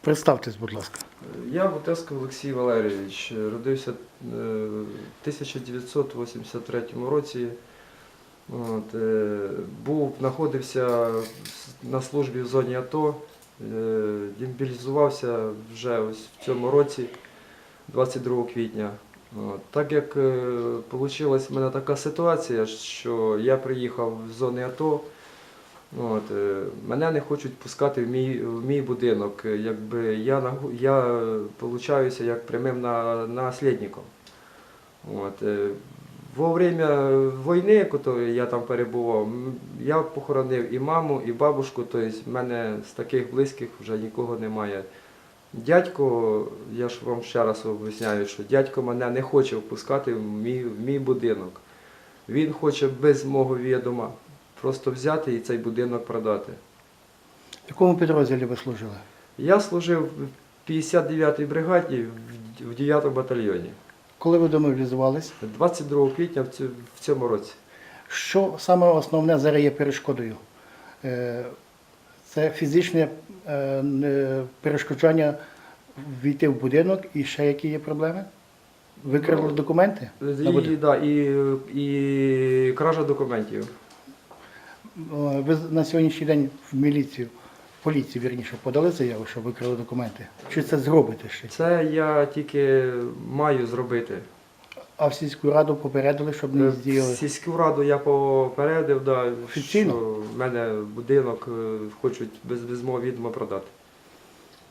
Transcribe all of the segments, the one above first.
Представтесь, будь ласка. Я Бутеско Олексій Валерійович, родився е, в 1983 році. От, е, був, знаходився на службі в зоні АТО, е, демобілізувався вже ось в цьому році, 22 квітня. Так як вийшла в мене така ситуація, що я приїхав з зони АТО, От, е, мене не хочуть пускати в мій, в мій будинок. Е, Якби я, я получаюся як прямим на, наслідником. От, е, во время війни, коли я там перебував, я похоронив і маму, і бабушку, тобто в мене з таких близьких вже нікого немає. Дядько, я ж вам ще раз об'ясняю, що дядько мене не хоче впускати в мій, в мій будинок. Він хоче без мого відома просто взяти і цей будинок продати. В якому підрозділі ви служили? Я служив в 59-й бригаді в- в 9 батальйоні. Коли ви демобілізувались? 22 квітня в цьому році. Що саме основне зараз є перешкодою? Е, Це фізичне е, перешкоджання війти в будинок і ще які є проблеми? Викрали Ну, документи? І, да, і, і кража документів. Е, Ви на сьогоднішній день в міліцію, в поліцію вірніше, подали заяву, що викрали документи? Чи це зробите ще? Це я тільки маю зробити. А в сільську раду попередили, щоб не здіяли? Сільську раду я попередив, да, Офіційно? що в мене будинок е, хочуть без, без мого відома продати.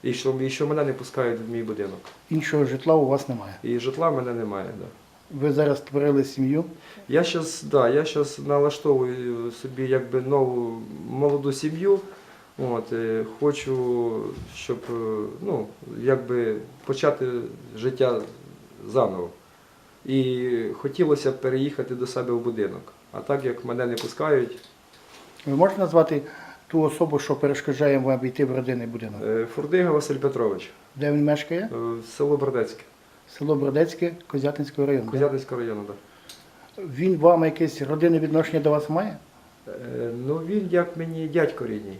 І що, і що мене не пускають в мій будинок. Іншого житла у вас немає. І житла в мене немає. Да. Ви зараз створили сім'ю. Я зараз да, я щас налаштовую собі якби нову молоду сім'ю. От, е, хочу, щоб е, ну, якби почати життя заново. І хотілося б переїхати до себе в будинок. А так як мене не пускають, Ви можете назвати ту особу, що перешкоджає вам війти в родинний будинок? е, Фурдига Василь Петрович, Де він мешкає? е, село Бродецьке, Село Бродецьке, Козятинського району. так? Козятинського району. Да. Він вам якесь родинне відношення до вас має? Е, Ну він як мені дядько рідний.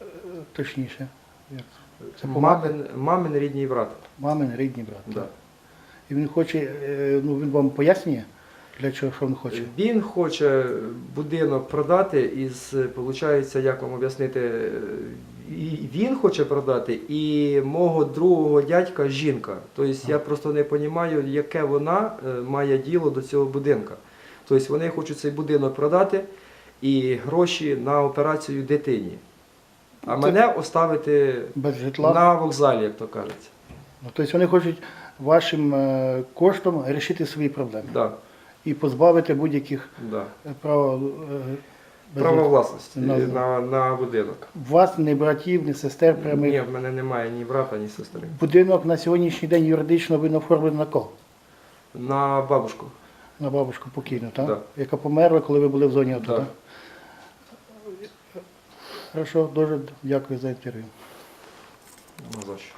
Е, Точніше. Як це? Це по мамі? Мамин, мамин рідний брат. Мамин рідний брат. Да. так. І він хоче, е, ну він вам пояснює, для чого що він хоче. Він хоче будинок продати із, виходить, як вам об'яснити, е, і він хоче продати, і мого другого дядька жінка. Тобто я просто не розумію, яке вона е, має діло до цього будинка. Тобто вони хочуть цей будинок продати і гроші на операцію дитині. А Це- мене оставити Без житла. на вокзалі, як то кажеться. Ну, тобто вони хочуть вашим е, коштом вирішити свої проблеми Да, і позбавити будь-яких да. е, прав. е, Право власності На- на, на будинок. Вас, ні братів, ні сестер прямих. Ні, в мене немає ні брата, ні сестри. Будинок на сьогоднішній день юридично він оформлений на кого? На бабушку. На бабушку покійну, так? Да. Яка померла, коли ви були в зоні АТО, Да. так? Хорошо, дуже дякую за інтерв'ю. Ну, за що.